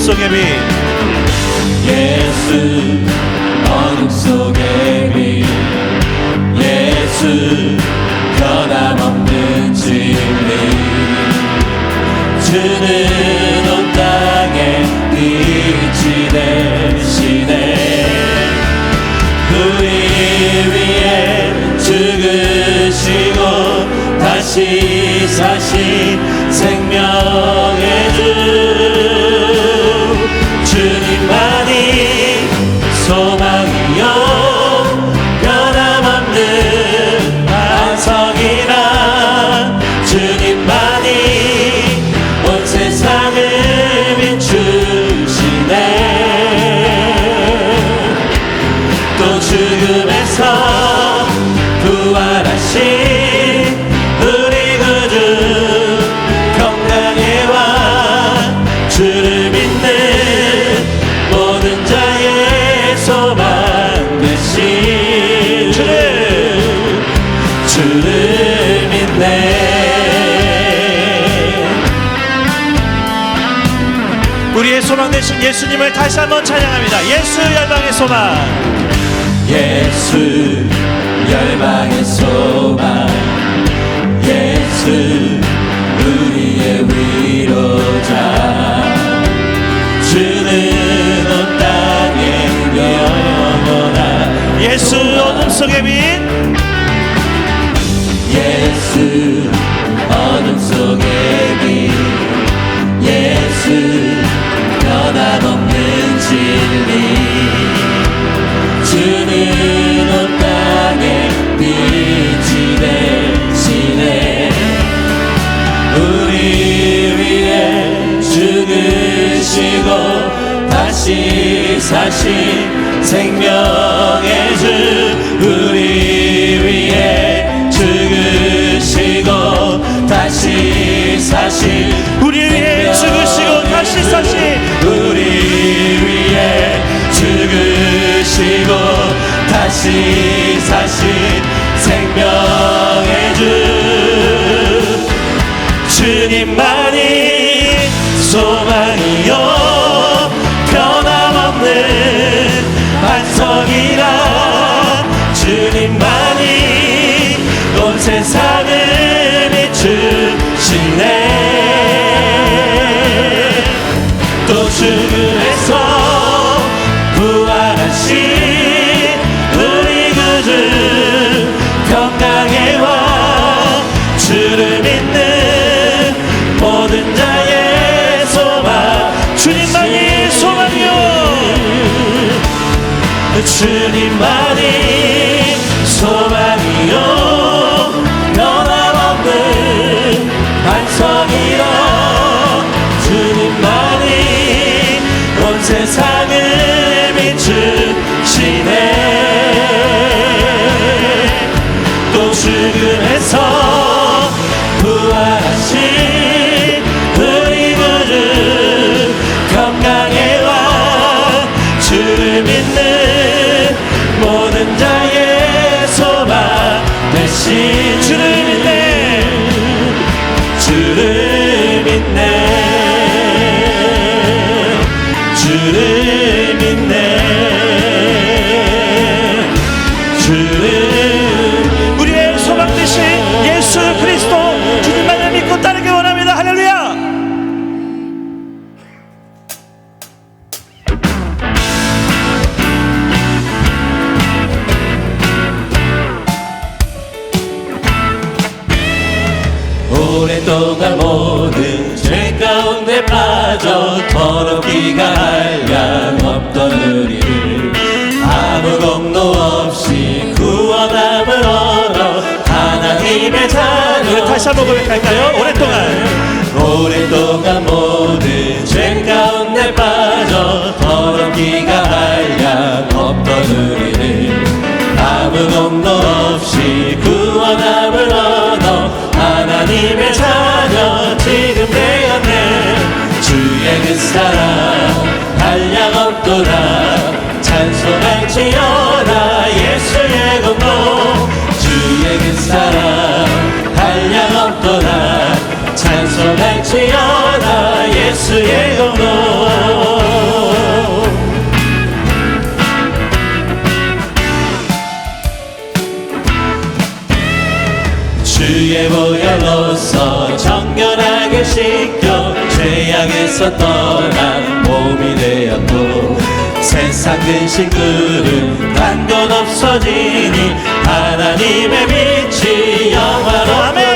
속의 빛 예수 어둠 속의 빛 예수 변함없는 진리. 주는 온 땅에 빛이 되시네. 우리 위해 죽으시고 다시 사신 생명의 주 소망 예수님을 다시 한번 찬양합니다. 예수 열방의 소망. 예수 열방의 소망. 예수 우리의 위로자. 주는 온 땅에 영원한 예수 어둠 속의 빛 다시 사신 생명의 주 우리 위해 죽으시고 다시 사신 우리 위해 죽으시고 다시 사신 우리 위해 죽으시고 다시 사신 생명의 주. 주님만이 소망 온 대 할까요? 오랫동안. 오랫동안 모든 죄 가운데 빠져 더럽기가 한량 없던 우리를 아무 공로 없이 구원함을 얻어 하나님의 자녀 지금 되었네. 주의 그 사랑 한량 없도다 찬송할지어 없도다 찬송할지어다 예수 예수의 공로. 주의 보혈로서 정결하게 씻겨 죄악에서 떠난 몸이 되었고 세상 근심들은 단건 없어지니 하나님의 빛이 영화로구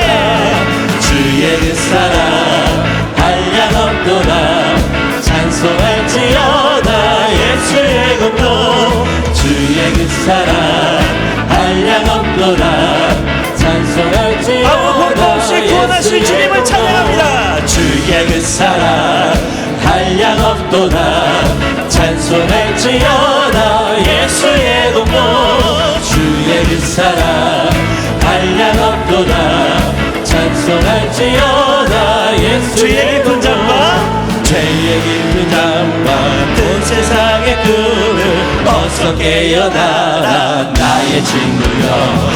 주의 그 사랑 한량 없도다 찬송할지어다 아무 공도 없이 예수의 주님을. 찬양합니다. 주의 그 사랑 한량 없도다 찬송할지어다 예수의 공로 주의 그 사랑 한량 없도다 찬송할지어다 예수의 잠과 죄의 깊은 잠 어서 깨어나라 나의 친구여.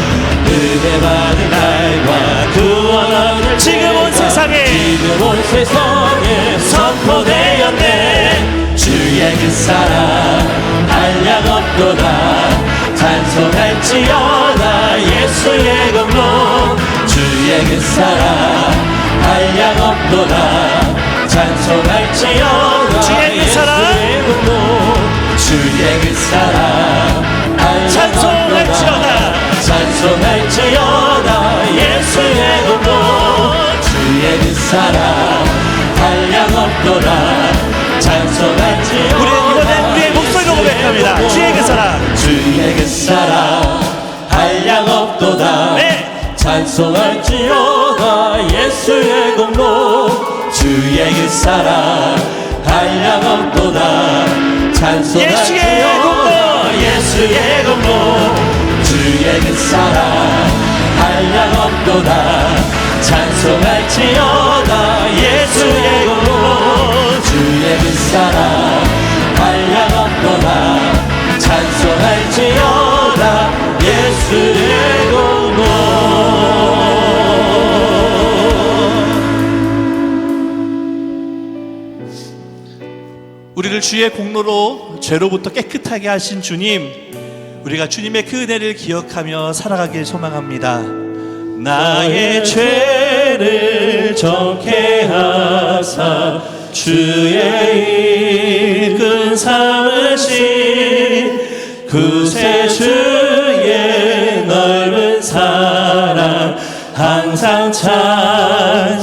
은혜 받은 날과 구원 얻을 지금 온 세상에. 지금 온 세상에 선포되었네. 주의 그 사랑 한량 없도다. 찬송할지어다. 예수의 공로 주의 그 사랑 한량 없도다. 찬송할지어다 주의 그 사랑 찬송할지어다. 찬송할지어다 예수의 공로 주의 그 사랑 한량 없도다 찬송할지어다 우리는 이번엔 우리의 목소리로 고백합니다. 주의 그 사랑. 주의 그 사랑 한량 없도다 네. 찬송할지어다 예수의 공로 주의 그 사랑 한량 없도다 찬송할지어다 예수의 공로. 예수의 공로 주의 그 사랑 한량 없도다. 찬송할지어다. 예수의 공로 주의 그 사랑 한량 없도다. 찬송할지어다. 예수의 주의 공로로 죄로부터 깨끗하게 하신 주님, 우리가 주님의 그 은혜를 기억하며 살아가길 소망합니다. 나의 죄를 정케 하사 주의 이끈 삼으신 구세 주의 넓은 사랑 항상 찬송합니다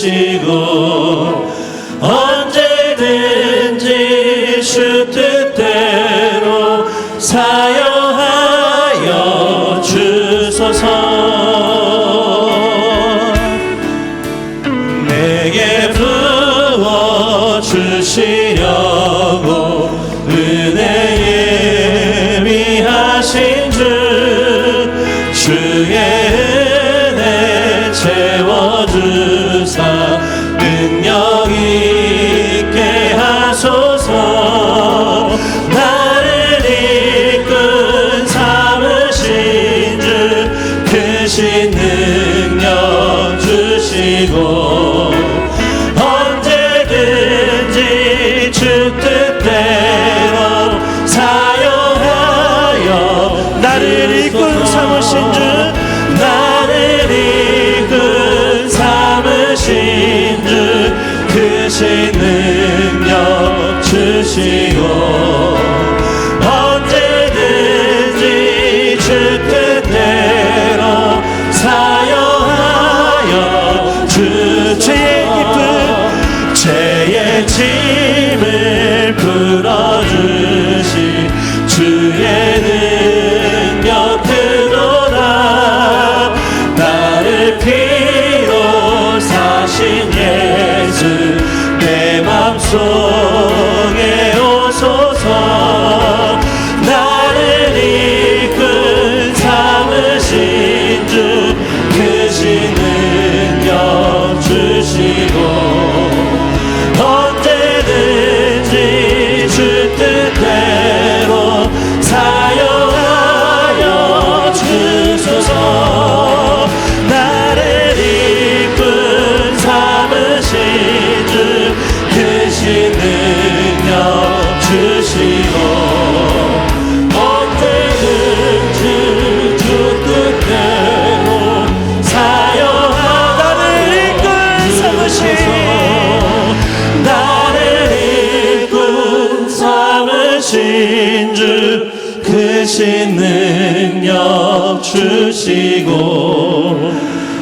주시고 언제든지 주 뜻대로 사용하여 주소서. 내게 부어 주시려고 주시고 주 죄의 깊은 죄의 짐 주시고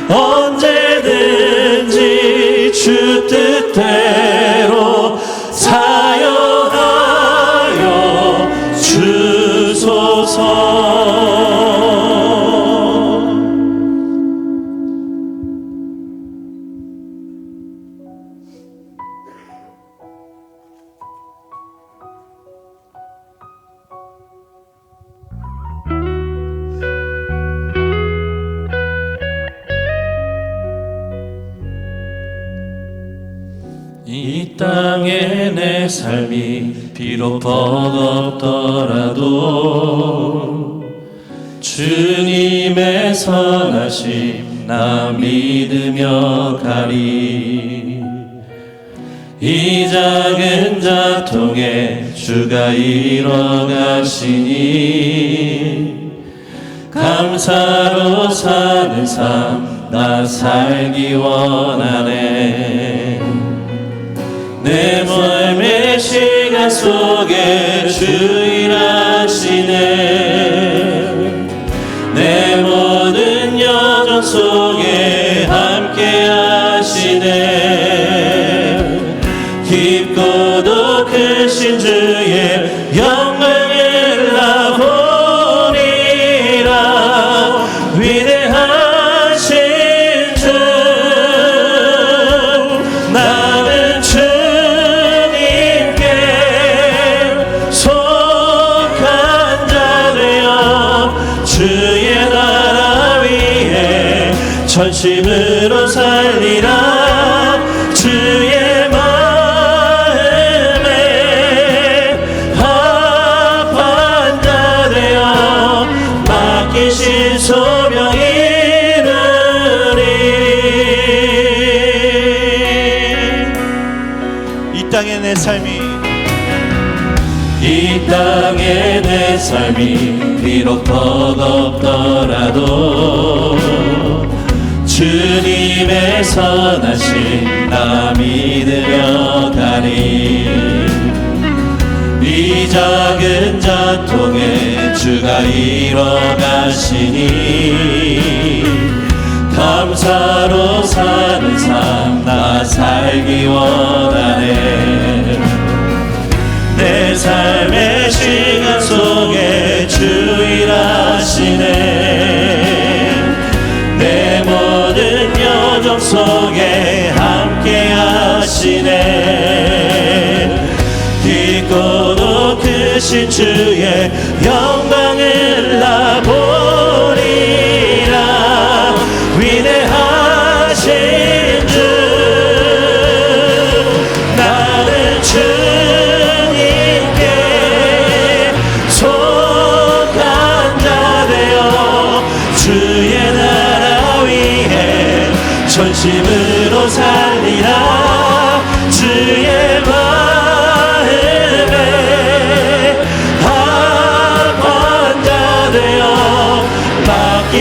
언제든지 주 뜻 비록 버겁더라도 주님의 선하심 나 믿으며 가리. 이 작은 자통에 주가 이뤄가시니 감사로 사는 삶 나 살기 원하네. 내 삶의 시간 속에 주일하시네. 내 모든 여정 속에 전심으로 살리라. 주의 마음에 합한 자 되어 맡기신 소명 이루리. 이 땅의 내 삶이 이 땅의 내 삶이 비록 버겁더라도 주님의 선하심 나 믿으며 가리 이 작은 자통에 주가 이뤄가시니 감사로 사는 삶 나 살기 원하네. 내 삶의 시간 속에 주일하 크신 주의 영광을 나보리라. 위대하신 주 나는 주님께 속한 자 되어 주의 나라 위에 전심으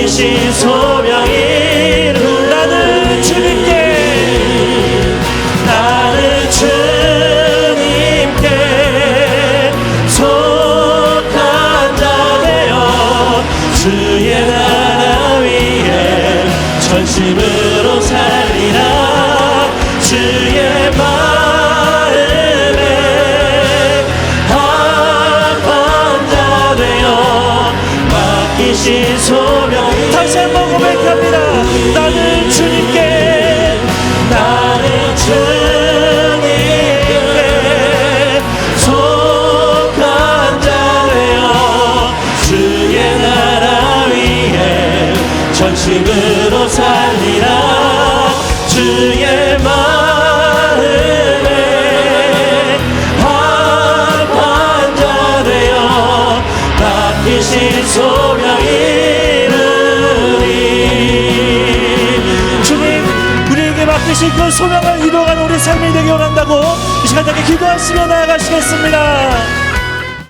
맡기신 소명이 나는 주님께 나는 주님께 속한 자 되어 주의 나라 위에 전심으로 살리라. 주의 마음에 합한 자 되어 맡기신 소명 다시 한번 고백합니다. 나는 주님께 나는 위에 전심으로 살 맡기신 그 소명을 이루어가는 우리 삶이 되기 원한다고 이 시간 함께 기도하시며 나아가시겠습니다.